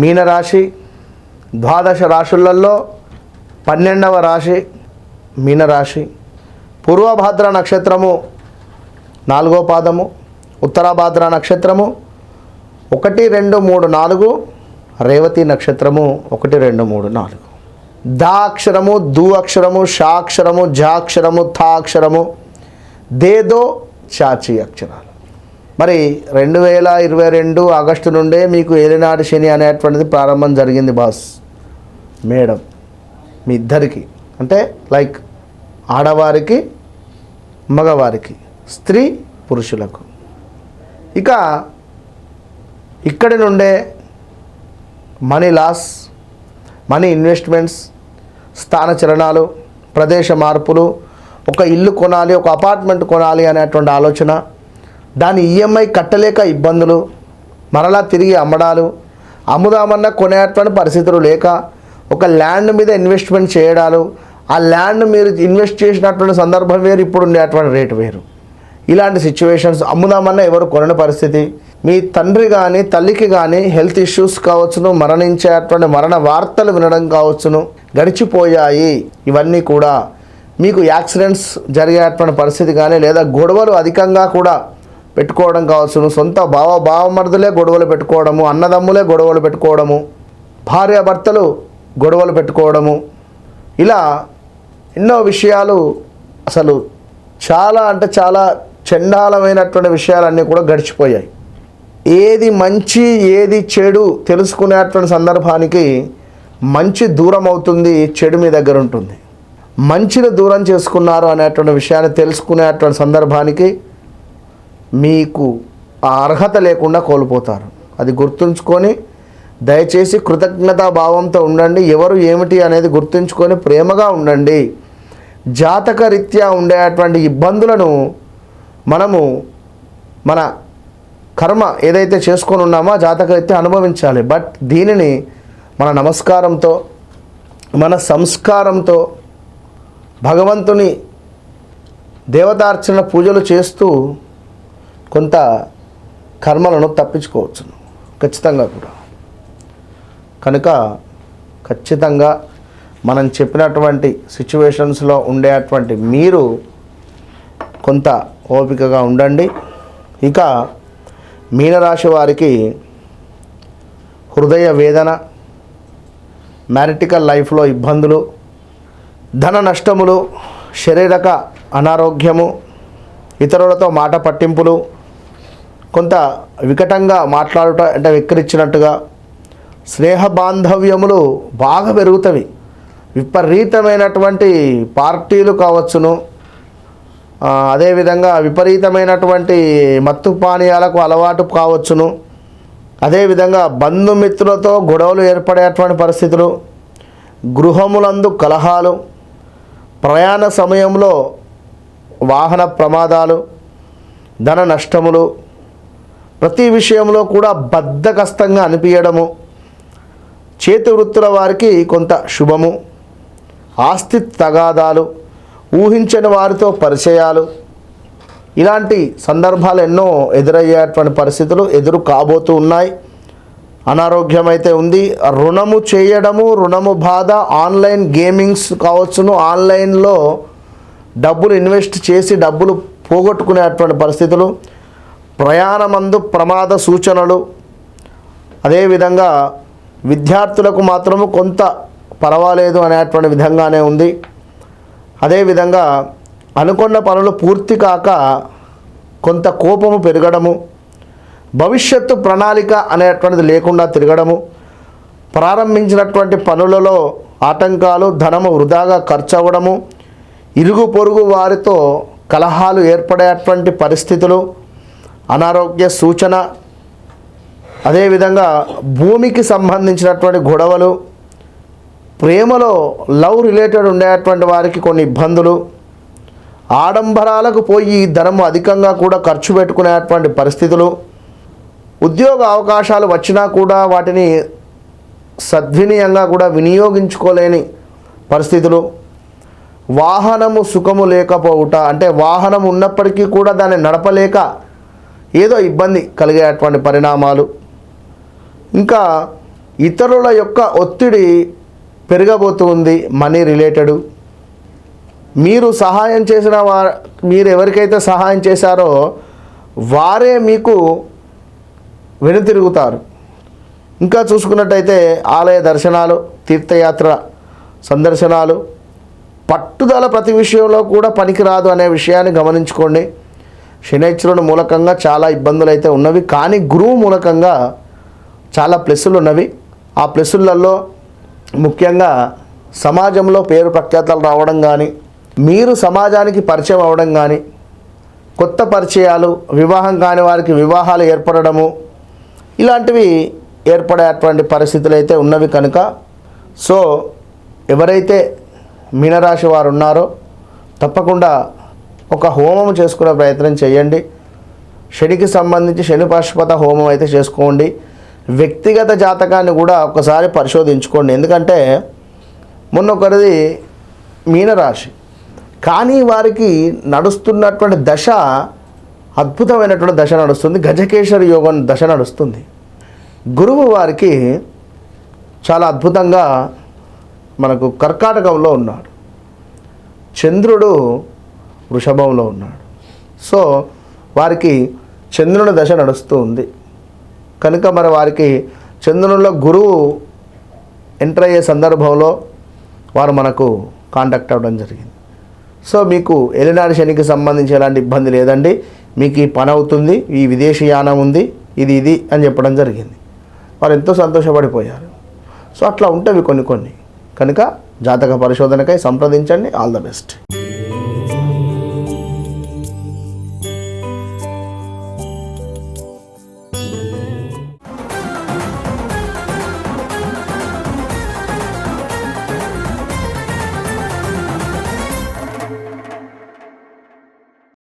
మీనరాశి ద్వాదశ రాశులలో పన్నెండవ రాశి మీనరాశి. పూర్వభాద్ర నక్షత్రము నాలుగో పాదము ఉత్తరాభాద్ర నక్షత్రము ఒకటి రెండు మూడు నాలుగు రేవతి నక్షత్రము ఒకటి రెండు మూడు నాలుగు. దా అక్షరము దు అక్షరము షాక్షరము జాక్షరము జా థా అక్షరము దేదో చాచి అక్షరాలు. మరి రెండు వేల ఇరవై రెండు ఆగస్టు నుండే మీకు ఏలినాటి శని అనేటువంటిది ప్రారంభం జరిగింది బాస్. మేడం మీ ఇద్దరికి. అంటే లైక్ ఆడవారికి మగవారికి స్త్రీ పురుషులకు. ఇక ఇక్కడి నుండే మనీ లాస్ మనీ ఇన్వెస్ట్మెంట్స్ స్థాన చలనాలు ప్రదేశ మార్పులు ఒక ఇల్లు కొనాలి ఒక అపార్ట్మెంట్ కొనాలి అనేటువంటి ఆలోచన దాని ఈఎంఐ కట్టలేక ఇబ్బందులు మరలా తిరిగి అమ్మడాలు అమ్ముదామన్నా కొనేటువంటి పరిస్థితులు లేక ఒక ల్యాండ్ మీద ఇన్వెస్ట్మెంట్ చేయడాలు ఆ ల్యాండ్ మీరు ఇన్వెస్ట్ చేసినటువంటి సందర్భం వేరు ఇప్పుడు ఉండేటువంటి రేటు వేరు. ఇలాంటి సిచ్యువేషన్స్ అమ్ముదామన్నా ఎవరు కొనని పరిస్థితి. మీ తండ్రి కానీ తల్లికి కానీ హెల్త్ ఇష్యూస్ కావచ్చును మరణించేటువంటి మరణ వార్తలు వినడం కావచ్చును గడిచిపోయాయి. ఇవన్నీ కూడా మీకు యాక్సిడెంట్స్ జరిగేటువంటి పరిస్థితి కానీ లేదా గొడవలు అధికంగా కూడా పెట్టుకోవడం కావాల్సిన సొంత భావ భావమర్దులే గొడవలు పెట్టుకోవడము అన్నదమ్ములే గొడవలు పెట్టుకోవడము భార్యాభర్తలు గొడవలు పెట్టుకోవడము. ఇలా ఎన్నో విషయాలు అసలు చాలా అంటే చాలా చండాలమైనటువంటి విషయాలన్నీ కూడా గడిచిపోయాయి. ఏది మంచి ఏది చెడు తెలుసుకునేటువంటి సందర్భానికి మంచి దూరం అవుతుంది చెడు మీ దగ్గర ఉంటుంది. మంచిని దూరం చేసుకున్నారు అనేటువంటి విషయాన్ని తెలుసుకునేటువంటి సందర్భానికి మీకు ఆ అర్హత లేకుండా కోల్పోతారు. అది గుర్తుంచుకొని దయచేసి కృతజ్ఞతా భావంతో ఉండండి. ఎవరు ఏమిటి అనేది గుర్తుంచుకొని ప్రేమగా ఉండండి. జాతక రీత్యా ఉండేటువంటి ఇబ్బందులను మనము మన కర్మ ఏదైతే చేసుకొని ఉన్నామో ఆ జాతక రీత్యా అనుభవించాలి. బట్ దీనిని మన నమస్కారంతో మన సంస్కారంతో భగవంతుని దేవతార్చన పూజలు చేస్తూ కొంత కర్మలను తప్పించుకోవచ్చు ఖచ్చితంగా కూడా. కనుక ఖచ్చితంగా మనం చెప్పినటువంటి సిచ్యువేషన్స్లో ఉండేటువంటి మీరు కొంత ఓపికగా ఉండండి. ఇక మీనరాశి వారికి హృదయ వేదన మ్యారిటికల్ లైఫ్లో ఇబ్బందులు ధన నష్టములు శారీరక అనారోగ్యము ఇతరులతో మాట పట్టింపులు కొంత వికటంగా మాట్లాడుట అంటే వెక్కిరించినట్టుగా స్నేహ బాంధవ్యములు బాగా పెరుగుతవి. విపరీతమైనటువంటి పార్టీలు కావచ్చును. అదేవిధంగా విపరీతమైనటువంటి మత్తు పానీయాలకు అలవాటు కావచ్చును. అదేవిధంగా బంధుమిత్రులతో గొడవలు ఏర్పడేటువంటి పరిస్థితులు గృహములందు కలహాలు ప్రయాణ సమయంలో వాహన ప్రమాదాలు ధన నష్టములు ప్రతి విషయంలో కూడా బద్ధకస్తంగా అనిపించడము. చేతి వృత్తుల వారికి కొంత శుభము. ఆస్తి తగాదాలు ఊహించని వారితో పరిచయాలు. ఇలాంటి సందర్భాలు ఎన్నో ఎదురయ్యేటువంటి పరిస్థితులు ఎదురు కాబోతూ ఉన్నాయి. అనారోగ్యం అయితే ఉంది. రుణము చేయడము రుణము బాధ ఆన్లైన్ గేమింగ్స్ కావచ్చును. ఆన్లైన్లో డబ్బులు ఇన్వెస్ట్ చేసి డబ్బులు పోగొట్టుకునేటువంటి పరిస్థితులు. ప్రయాణమందు ప్రమాద సూచనలు. అదేవిధంగా విద్యార్థులకు మాత్రము కొంత పర్వాలేదు అనేటువంటి విధంగానే ఉంది. అదేవిధంగా అనుకున్న పనులు పూర్తి కాక కొంత కోపము పెరగడము భవిష్యత్తు ప్రణాళిక అనేటువంటిది లేకుండా తిరగడము ప్రారంభించినటువంటి పనులలో ఆటంకాలు ధనము వృధాగా ఖర్చు అవ్వడము ఇరుగు పొరుగు వారితో కలహాలు ఏర్పడేటువంటి పరిస్థితులు అనారోగ్య సూచన అదేవిధంగా భూమికి సంబంధించినటువంటి గొడవలు ప్రేమలో లవ్ రిలేటెడ్ ఉండేటువంటి వారికి కొన్ని ఇబ్బందులు ఆడంబరాలకు పోయి ధనము అధికంగా కూడా ఖర్చు పెట్టుకునేటువంటి పరిస్థితులు ఉద్యోగ అవకాశాలు వచ్చినా కూడా వాటిని సద్వినియంగా కూడా వినియోగించుకోలేని పరిస్థితులు వాహనము సుఖము లేకపోవుట అంటే వాహనం ఉన్నప్పటికీ కూడా దాన్ని నడపలేక ఏదో ఇబ్బంది కలిగేటువంటి పరిణామాలు. ఇంకా ఇతరుల యొక్క ఒత్తిడి పెరగబోతుంది మనీ రిలేటెడ్. మీరు సహాయం చేసిన వా మీరు ఎవరికైతే సహాయం చేశారో వారే మీకు వెనుతిరుగుతారు. ఇంకా చూసుకున్నట్టయితే ఆలయ దర్శనాలు తీర్థయాత్ర సందర్శనాలు పట్టుదల ప్రతి విషయంలో కూడా పనికిరాదు అనే విషయాన్ని గమనించుకోండి. శనైశ్వరుడు మూలకంగా చాలా ఇబ్బందులు అయితే ఉన్నవి కానీ గురువు మూలకంగా చాలా ప్లస్సులు ఉన్నవి. ఆ ప్లస్సులలో ముఖ్యంగా సమాజంలో పేరు ప్రఖ్యాతలు రావడం కానీ మీరు సమాజానికి పరిచయం అవ్వడం కానీ కొత్త పరిచయాలు వివాహం కాని వారికి వివాహాలు ఏర్పడము ఇలాంటివి ఏర్పడేటువంటి పరిస్థితులు అయితే ఉన్నవి కనుక. సో ఎవరైతే మీనరాశి వారు ఉన్నారో తప్పకుండా ఒక హోమం చేసుకునే ప్రయత్నం చేయండి. శనికి సంబంధించి శని పాశుపత హోమం అయితే చేసుకోండి. వ్యక్తిగత జాతకాన్ని కూడా ఒకసారి పరిశోధించుకోండి. ఎందుకంటే మొన్న ఒకరిది మీనరాశి. కానీ వారికి నడుస్తున్నటువంటి దశ అద్భుతమైనటువంటి దశ నడుస్తుంది. గజకేశ్వరి యోగం దశ నడుస్తుంది. గురువు వారికి చాలా అద్భుతంగా మనకు కర్కాటకంలో ఉన్నాడు. చంద్రుడు వృషభంలో ఉన్నాడు. సో వారికి చంద్రుని దశ నడుస్తూ ఉంది. కనుక మరి వారికి చంద్రునిలో గురువు ఎంటర్ అయ్యే సందర్భంలో వారు మనకు కాంటాక్ట్ అవ్వడం జరిగింది. సో మీకు ఎలినాడు శనికి సంబంధించి ఎలాంటి ఇబ్బంది లేదండి. మీకు ఈ పని అవుతుంది ఈ విదేశీ యానం ఉంది ఇది ఇది అని చెప్పడం జరిగింది. వారు ఎంతో సంతోషపడిపోయారు. సో అట్లా ఉంటవి కొన్ని కొన్ని. కనుక జాతక పరిశోధనకై సంప్రదించండి. All the best